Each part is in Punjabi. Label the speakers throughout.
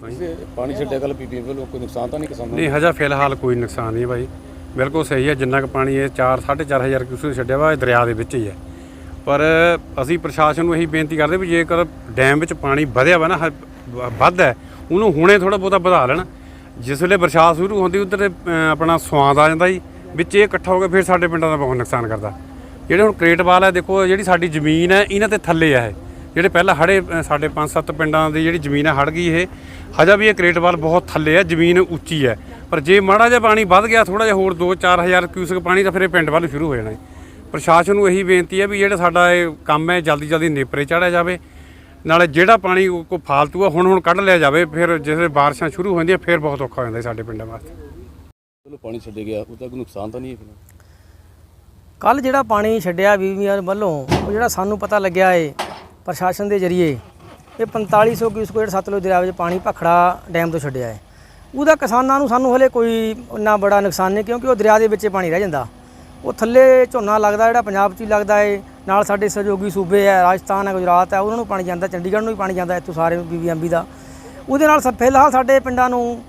Speaker 1: ਪਾਣੀ ਛੱਡਿਆ ਕੱਲ ਪੀਪੀ ਵੱਲੋਂ ਕੋਈ ਨੁਕਸਾਨ ਤਾਂ ਨਹੀਂ ਕਿਸਾਨਾਂ
Speaker 2: ਨਹੀਂ ਹਜਾ ਫਿਲਹਾਲ ਕੋਈ ਨੁਕਸਾਨ ਨਹੀਂ ਭਾਈ ਬਿਲਕੁਲ ਸਹੀ ਹੈ ਜਿੰਨਾ ਕੁ ਪਾਣੀ ਇਹ 4 4500 ਕਿਊਸੈਕ ਛੱਡਿਆ ਵਾ ਇਹ ਦਰਿਆ ਦੇ ਵਿੱਚ ਹੀ ਹੈ। ਪਰ ਅਸੀਂ ਪ੍ਰਸ਼ਾਸਨ ਨੂੰ ਇਹੀ ਬੇਨਤੀ ਕਰਦੇ ਵੀ ਜੇਕਰ ਡੈਮ ਵਿੱਚ ਪਾਣੀ ਵਧਿਆ ਵਾ ਨਾ ਵੱਧ ਹੈ ਉਹਨੂੰ ਹੁਣੇ ਥੋੜਾ ਬਹੁਤਾ ਵਧਾ ਲੈਣ। ਜਿਸ ਵੇਲੇ ਬਰਸਾਤ ਸ਼ੁਰੂ ਹੁੰਦੀ ਉਧਰ ਆਪਣਾ ਸਵਾਦ ਆ ਜਾਂਦਾ ਜੀ ਵਿੱਚ ਇਹ ਇਕੱਠਾ ਹੋ ਕੇ ਫਿਰ ਸਾਡੇ ਪਿੰਡਾਂ ਦਾ ਬਹੁਤ ਨੁਕਸਾਨ ਕਰਦਾ। ਜਿਹੜੇ ਹੁਣ ਕ੍ਰੇਟਵਾਲ ਹੈ ਦੇਖੋ ਜਿਹੜੀ ਸਾਡੀ ਜ਼ਮੀਨ ਹੈ ਇਹਨਾਂ ਤੇ ਥੱਲੇ ਆ ਇਹ। ਜਿਹੜੇ ਪਹਿਲਾਂ ਹੜੇ ਸਾਡੇ 5-7 ਪਿੰਡਾਂ ਦੀ ਜਿਹੜੀ ਜ਼ਮੀਨ ਹੜ ਗਈ ਇਹ। ਹਜਾ ਵੀ ਇਹ ਕ੍ਰੇਟਵਾਲ ਬਹੁਤ ਥੱਲੇ ਹੈ ਜ਼ਮੀਨ ਉੱਚੀ ਹੈ ਪਰ ਜੇ ਮਾੜਾ ਜਿਹਾ ਪਾਣੀ ਵੱਧ ਗਿਆ ਥੋੜਾ ਜਿਹਾ ਹੋਰ 2-4000 ਕਿਊਸਕ ਪਾਣੀ ਤਾਂ ਫਿਰ ਇਹ ਪਿੰਡ ਵੱਲ ਸ਼ੁਰੂ ਹੋ ਜਾਣਾ ਹੈ। ਪ੍ਰਸ਼ਾਸਨ ਨੂੰ ਇਹੀ ਬੇਨਤੀ ਹੈ ਵੀ ਜਿਹੜਾ ਸਾਡਾ ਇਹ ਕੰਮ ਹੈ ਜਲਦੀ ਜਲਦੀ ਨੇਪਰੇ ਚਾੜਿਆ ਜਾਵੇ। ਨਾਲੇ ਜਿਹੜਾ ਪਾਣੀ ਉਹ ਕੋ ਫਾਲਤੂ ਹੈ ਹੁਣ ਹੁਣ ਕੱਢ ਲਿਆ ਜਾਵੇ ਫਿਰ ਜਿਵੇਂ ਬਾਰਿਸ਼ਾਂ ਸ਼ੁਰੂ ਹੋ ਜਾਂਦੀਆਂ ਫਿਰ ਬਹੁਤ ਔਖਾ ਹੋ ਜਾਂਦਾ ਸਾਡੇ ਪਿੰਡਾਂ ਵਾਸਤੇ।
Speaker 1: ਚਲੋ ਪਾਣੀ ਛੱਡਿਆ ਗਿਆ ਉਹਦਾ ਕੋਈ ਨੁਕਸਾਨ ਤਾਂ ਨਹੀਂ ਹੈ
Speaker 3: ਕੱਲ ਜਿਹੜਾ ਪਾਣੀ ਛੱਡਿਆ ਬੀਬੀਆਂ ਵੱਲੋਂ ਉਹ ਜਿਹੜਾ ਸਾਨੂੰ ਪਤਾ ਲੱਗਿਆ ਏ ਪ੍ਰਸ਼ਾਸਨ ਦੇ ਜ਼ਰੀਏ ਇਹ 4500 ਕਿਊਸਕ ਜਿਹੜਾ ਸਤਲੁਜ ਦਰਿਆ ਵਿੱਚ ਪਾਣੀ ਭਖੜਾ ਡੈਮ ਤੋਂ ਛੱਡਿਆ ਹੈ। ਉਹਦਾ ਕਿਸਾਨਾਂ ਨੂੰ ਸਾਨੂੰ ਹਲੇ ਕੋਈ ਇੰਨਾ ਬੜਾ ਨੁਕਸਾਨ ਨਹੀਂ, ਕਿਉਂਕਿ ਉਹ ਦਰਿਆ ਦੇ ਵਿੱਚ ਪਾਣੀ ਰਹਿ ਜਾਂਦਾ। ਉਹ ਥੱਲੇ ਝੋਨਾ ਲੱਗਦਾ, ਜਿਹੜਾ ਪੰਜਾਬ 'ਚ ਹੀ ਲੱਗਦਾ ਏ, ਨਾਲ ਸਾਡੇ ਸਹਿਯੋਗੀ ਸੂਬੇ ਹੈ, ਰਾਜਸਥਾਨ ਹੈ, ਗੁਜਰਾਤ ਹੈ, ਉਹਨਾਂ ਨੂੰ ਪਾਣੀ ਜਾਂਦਾ, ਚੰਡੀਗੜ੍ਹ ਨੂੰ ਵੀ ਪਾਣੀ ਜਾਂਦਾ ਇੱਥੋਂ ਸਾਰੇ ਬੀਬੀਐਮਬੀ ਦਾ। ਉਹਦੇ ਨਾਲ ਸ- ਫਿਲਹਾਲ ਸਾਡੇ ਪਿੰਡਾਂ ਨੂੰ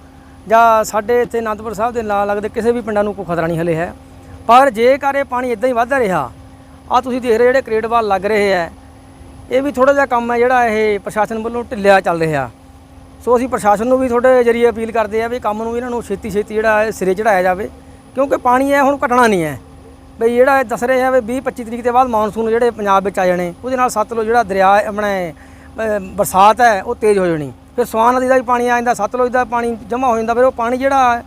Speaker 3: ਜਾਂ ਸਾਡੇ ਇੱਥੇ ਅਨੰਦਪੁਰ ਸਾਹਿਬ ਦੇ ਨਾਲ ਲੱਗਦੇ ਕਿਸੇ ਵੀ ਪਿੰਡਾਂ ਨੂੰ ਕੋਈ ਖਤਰਾ ਨਹੀਂ ਹਲੇ ਹੈ। ਪਰ ਜੇਕਰ ਇਹ ਪਾਣੀ ਇਦਾਂ ਹੀ ਵੱਧਦਾ ਰਿਹਾ ਆ ਤੁਸੀਂ ਦੇਖ ਰਹੇ ਜਿਹੜੇ ਕ੍ਰੇਡਵਾਲ ਲੱਗ ਰਹੇ ਹੈ ਇਹ ਵੀ ਥੋੜਾ ਜਿਹਾ ਕੰਮ ਹੈ ਜਿਹੜਾ ਇਹ ਪ੍ਰਸ਼ਾਸਨ ਵੱਲੋਂ ਢਿੱਲਿਆ ਚੱਲ ਰਿਹਾ। ਸੋ ਅਸੀਂ ਪ੍ਰਸ਼ਾਸਨ ਨੂੰ ਵੀ ਤੁਹਾਡੇ ਜਰੀਏ ਅਪੀਲ ਕਰਦੇ ਆ ਵੀ ਕੰਮ ਨੂੰ ਇਹਨਾਂ ਨੂੰ ਛੇਤੀ ਛੇਤੀ ਜਿਹੜਾ ਹੈ ਸਿਰੇ ਚੜਾਇਆ ਜਾਵੇ, ਕਿਉਂਕਿ ਪਾਣੀ ਹੈ ਹੁਣ ਘਟਣਾ ਨਹੀਂ ਹੈ। ਬਈ ਜਿਹੜਾ ਇਹ ਦੱਸ ਰਹੇ ਆ ਵੀ 20 25 ਤਰੀਕ ਦੇ ਬਾਅਦ ਮੌਨਸੂਨ ਜਿਹੜੇ ਪੰਜਾਬ ਵਿੱਚ ਆ ਜਾਣੇ, ਉਹਦੇ ਨਾਲ ਸਤਲੁਜ ਜਿਹੜਾ ਦਰਿਆ ਆਪਣੇ ਬਰਸਾਤ ਹੈ, ਉਹ ਤੇਜ਼ ਹੋ ਜਾਣੀ। ਫਿਰ ਸਵਾਨ ਨਦੀ ਦਾ ਵੀ ਪਾਣੀ ਆ ਜਾਂਦਾ ਸਤਲੁਜ ਦਾ ਪਾਣੀ ਜਮ੍ਹਾਂ ਹੋ ਜਾਂਦਾ, ਫਿਰ ਉਹ ਪਾਣੀ ਜਿਹੜਾ,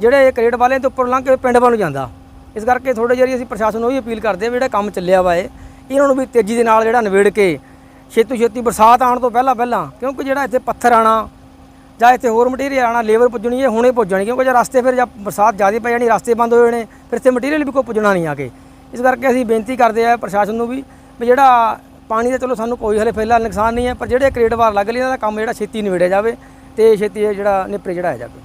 Speaker 3: ਜਿਹੜੇ ਕਰੇਟ ਵਾਲਿਆਂ ਦੇ ਉੱਪਰ ਲੰਘ ਕੇ ਪਿੰਡ ਵੱਲ ਨੂੰ ਜਾਂਦਾ। ਇਸ ਕਰਕੇ ਥੋੜੇ ਜਿਹੀ ਅਸੀਂ ਪ੍ਰਸ਼ਾਸਨ ਨੂੰ ਵੀ ਅਪੀਲ ਕਰਦੇ ਆ ਵੀ ਜਿਹੜਾ ਕੰਮ ਚੱਲਿਆ ਵਾ ਇਹ ਇਹਨਾਂ ਨੂੰ ਵੀ ਤੇਜ਼ੀ ਦੇ ਨਾਲ ਜਿਹੜਾ ਨਿਬੇੜ ਕੇ ਛੇਤੀ ਛੇਤੀ ਬਰਸਾਤ ਆਉਣ ਤੋਂ ਪਹਿਲਾਂ ਪਹਿਲਾਂ, ਕਿਉਂਕਿ ਜਿਹੜਾ ਇੱਥੇ ਪੱਥਰ ਆਣਾ ਜਾਂ ਇੱਥੇ ਹੋਰ ਮਟੀਰੀਅਲ ਆਣਾ ਲੇਬਰ ਪੁੱਜਣੀ ਇਹ ਹੁਣੇ ਪੁੱਜਣੀ, ਕਿਉਂਕਿ ਜੇ ਰਸਤੇ ਫਿਰ ਜਾਂ ਬਰਸਾਤ ਜ਼ਿਆਦਾ ਪੈ ਜਾਣੀ, ਰਸਤੇ ਬੰਦ ਹੋ ਜਾਣੇ, ਫਿਰ ਇੱਥੇ ਮਟੀਰੀਅਲ ਵੀ ਕੋਈ ਪੁੱਜਣਾ ਨਹੀਂ ਆ ਕੇ। ਇਸ ਕਰਕੇ ਅਸੀਂ ਬੇਨਤੀ ਕਰਦੇ ਆ ਪ੍ਰਸ਼ਾਸਨ ਨੂੰ ਵੀ ਵੀ ਜਿਹੜਾ ਪਾਣੀ ਦਾ ਚਲੋ ਸਾਨੂੰ ਕੋਈ ਹਲੇ ਫਿਲਹਾਲ ਨੁਕਸਾਨ ਨਹੀਂ ਹੈ, ਪਰ ਜਿਹੜੇ ਕ੍ਰੇਟ ਵਾਰ ਲੱਗ ਲਈ ਇਹਨਾਂ ਦਾ ਕੰਮ ਜਿਹੜਾ ਛੇਤੀ ਨਿਬੇੜਿਆ ਜਾਵੇ ਤੇ ਛੇਤੀ ਜਿਹੜਾ ਨਿਪਰੇ ਚੜਾਇਆ ਜਾਵੇ।